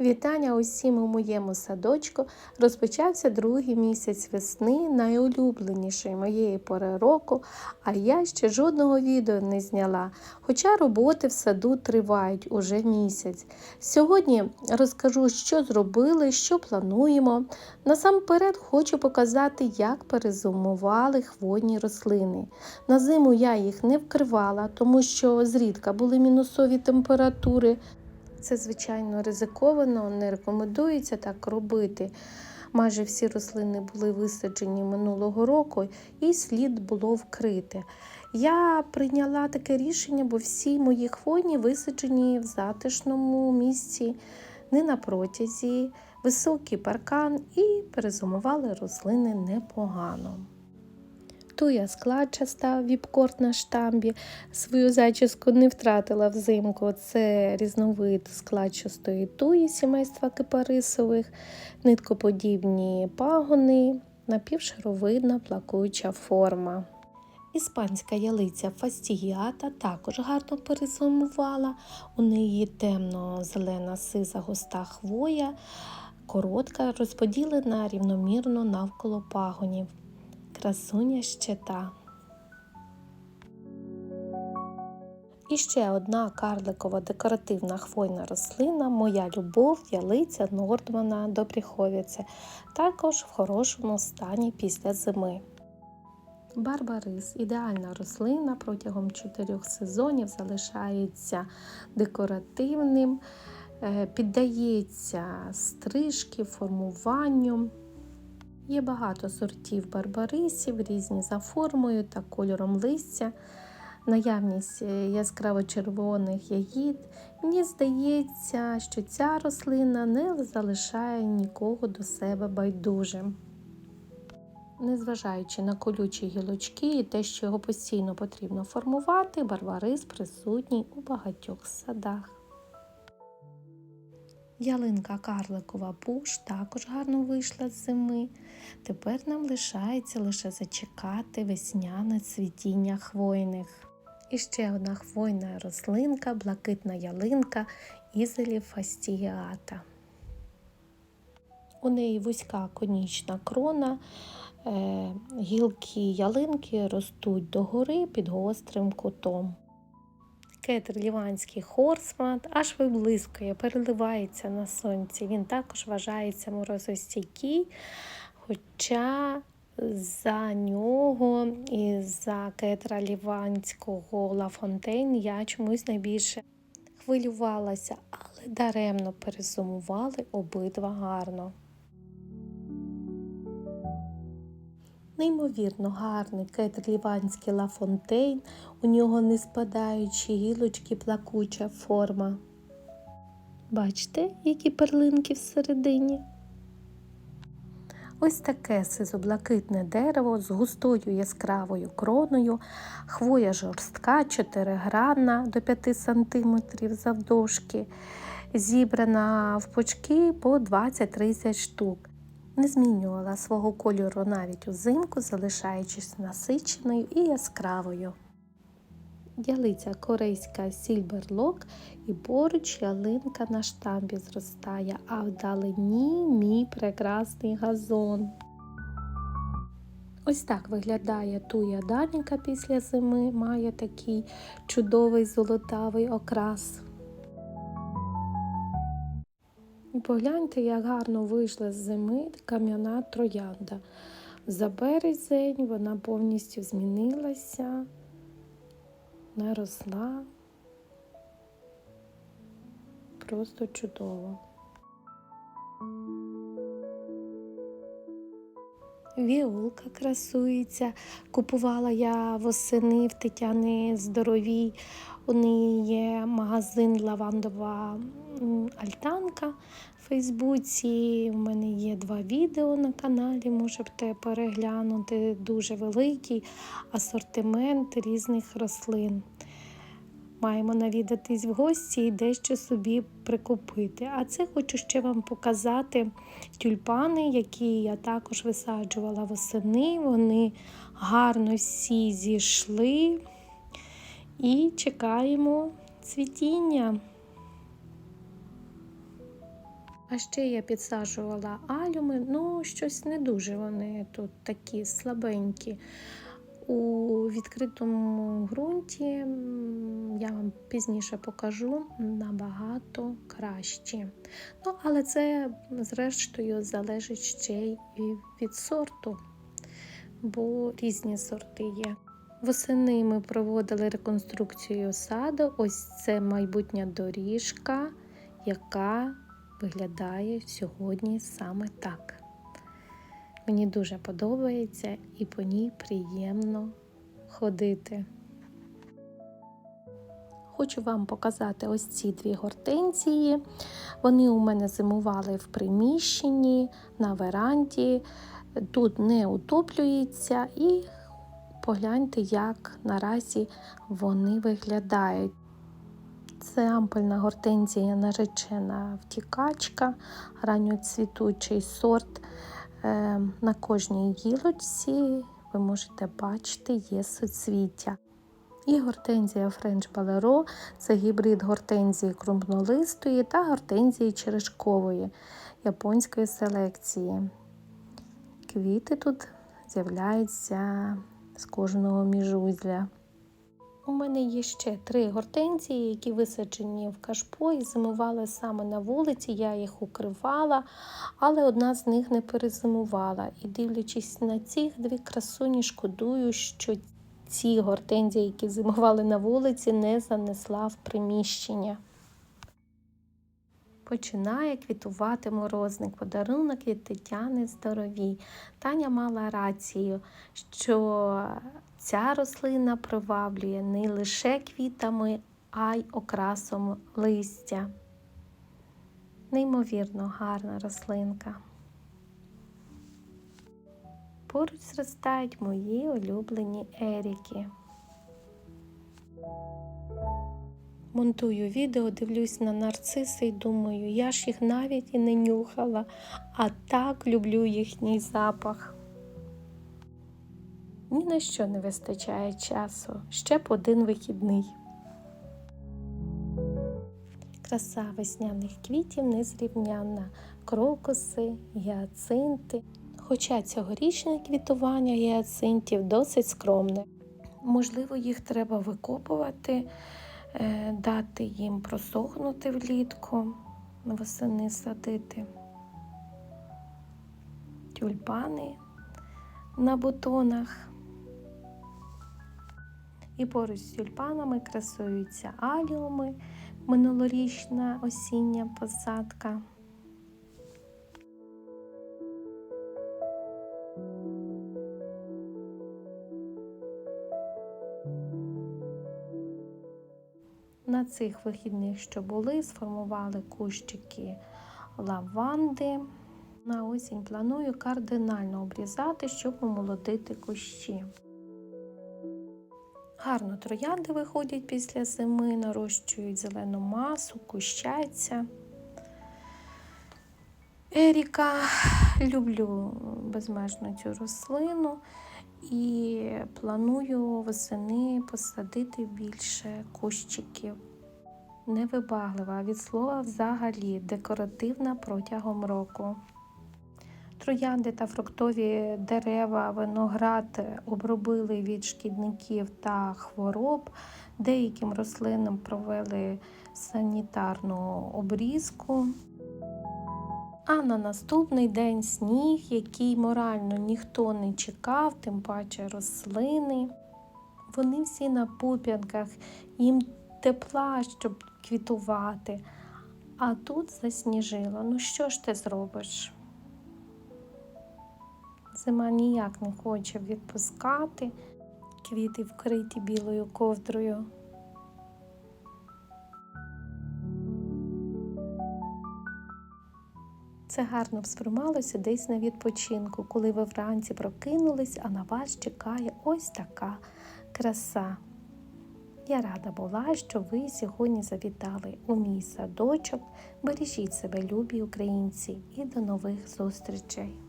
Вітання усім у моєму садочку. Розпочався другий місяць весни, найулюбленішої моєї пори року, а я ще жодного відео не зняла, хоча роботи в саду тривають уже місяць. Сьогодні розкажу, що зробили, що плануємо. Насамперед хочу показати, як перезимували хвойні рослини. На зиму я їх не вкривала, тому що зрідка були мінусові температури. Це, звичайно, ризиковано, не рекомендується так робити. Майже всі рослини були висаджені минулого року і слід було вкрити. Я прийняла таке рішення, бо всі мої хвойні висаджені в затишному місці, не на протязі, високий паркан і перезимували рослини непогано. Туя складчаста віпкорт на штамбі. Свою зачіску не втратила взимку. Це різновид складчастої туї сімейства кипарисових, ниткоподібні пагони, напівшаровидна плакуюча форма. Іспанська ялиця фастігіата також гарно перезимувала. У неї темно-зелена сиза густа хвоя, коротка, розподілена рівномірно навколо пагонів красуня щита. І ще одна карликова декоративна хвойна рослина, моя любов, ялиця Нордмана Добріховіце, також в хорошому стані після зими. Барбарис ідеальна рослина протягом чотирьох сезонів залишається декоративним, е, піддається стрижки, формуванню. Є багато сортів барбарисів, різні за формою та кольором листя, наявність е, яскраво червоних ягід. Мені здається, що ця рослина не залишає нікого до себе байдужим. Незважаючи на колючі гілочки і те, що його постійно потрібно формувати, барбарис присутній у багатьох садах. Ялинка карликова буш також гарно вийшла з зими. Тепер нам лишається лише зачекати весняне цвітіння хвойних. І ще одна хвойна рослинка, блакитна ялинка ізелі фастігіата. У неї вузька конічна крона, е, гілки ялинки ростуть догори під гострим кутом. Кетр ліванський хорсмат аж виблискує, переливається на сонці. Він також вважається морозостійкий, хоча за нього і за кетра ліванського Лафонтейн я чомусь найбільше хвилювалася, але даремно перезумували обидва гарно. Неймовірно гарний кетр ліванський Лафонтейн, у нього не спадаючі гілочки плакуча форма. Бачите, які перлинки всередині? Ось таке сизоблакитне дерево з густою яскравою кроною, хвоя жорстка, чотиригранна до 5 см завдовжки, зібрана в почки по 20-30 штук не змінювала свого кольору навіть узимку, залишаючись насиченою і яскравою. Ялиця корейська сільберлок і поруч ялинка на штамбі зростає, а вдалині мій прекрасний газон. Ось так виглядає туя даніка після зими, має такий чудовий золотавий окрас. Погляньте, як гарно вийшла з зими кам'яна троянда. За березень вона повністю змінилася, наросла. Просто чудово. Віолка красується. Купувала я восени в Тетяни здоровій. У неї є магазин Лавандова Альтанка в Фейсбуці. У мене є два відео на каналі, можете переглянути дуже великий асортимент різних рослин. Маємо навідатись в гості і дещо собі прикупити. А це хочу ще вам показати тюльпани, які я також висаджувала восени. Вони гарно всі зійшли і чекаємо цвітіння. А ще я підсаджувала алюми, ну щось не дуже вони тут такі слабенькі. У відкритому ґрунті я вам пізніше покажу набагато кращі. Ну, але це, зрештою, залежить ще й від сорту, бо різні сорти є. Восени ми проводили реконструкцію саду. Ось це майбутня доріжка, яка виглядає сьогодні саме так. Мені дуже подобається і по ній приємно ходити. Хочу вам показати ось ці дві гортензії. Вони у мене зимували в приміщенні на веранді. Тут не утоплюється, і погляньте, як наразі вони виглядають. Це ампельна гортензія наречена втікачка, ранньоцвітучий сорт. Е, На кожній гілочці ви можете бачити є суцвіття. І гортензія Френч Балеро це гібрид гортензії крупнолистої та гортензії черешкової японської селекції. Квіти тут з'являються з кожного міжузля. У мене є ще три гортензії, які висаджені в кашпо і зимували саме на вулиці. Я їх укривала, але одна з них не перезимувала. І дивлячись на ці дві красуні, шкодую, що ці гортензії, які зимували на вулиці, не занесла в приміщення. Починає квітувати морозник, подарунок від Тетяни Здоровій. Таня мала рацію, що ця рослина приваблює не лише квітами, а й окрасом листя. Неймовірно гарна рослинка. Поруч зростають мої улюблені еріки. Монтую відео, дивлюсь на нарциси і думаю, я ж їх навіть і не нюхала, а так люблю їхній запах. Ні на що не вистачає часу, ще б один вихідний. Краса весняних квітів незрівнянна, крокуси, гіацинти. Хоча цьогорічне квітування гіацинтів досить скромне. Можливо, їх треба викопувати, е, дати їм просохнути влітку, восени садити. Тюльпани на бутонах. І поруч з тюльпанами красуються аліуми, минулорічна осіння посадка. На цих вихідних, що були, сформували кущики лаванди. На осінь планую кардинально обрізати, щоб омолодити кущі. Гарно троянди виходять після зими, нарощують зелену масу, кущаться. Еріка люблю безмежно цю рослину і планую восени посадити більше кущиків. Невибаглива від слова взагалі декоративна протягом року. Троянди та фруктові дерева, виноград обробили від шкідників та хвороб. Деяким рослинам провели санітарну обрізку. А на наступний день сніг, який морально ніхто не чекав, тим паче рослини. Вони всі на пуп'янках, їм тепла, щоб квітувати. А тут засніжило. Ну що ж ти зробиш? Зима ніяк не хоче відпускати, квіти вкриті білою ковдрою. Це гарно б сприймалося десь на відпочинку, коли ви вранці прокинулись, а на вас чекає ось така краса. Я рада була, що ви сьогодні завітали у мій садочок. Бережіть себе, любі українці, і до нових зустрічей!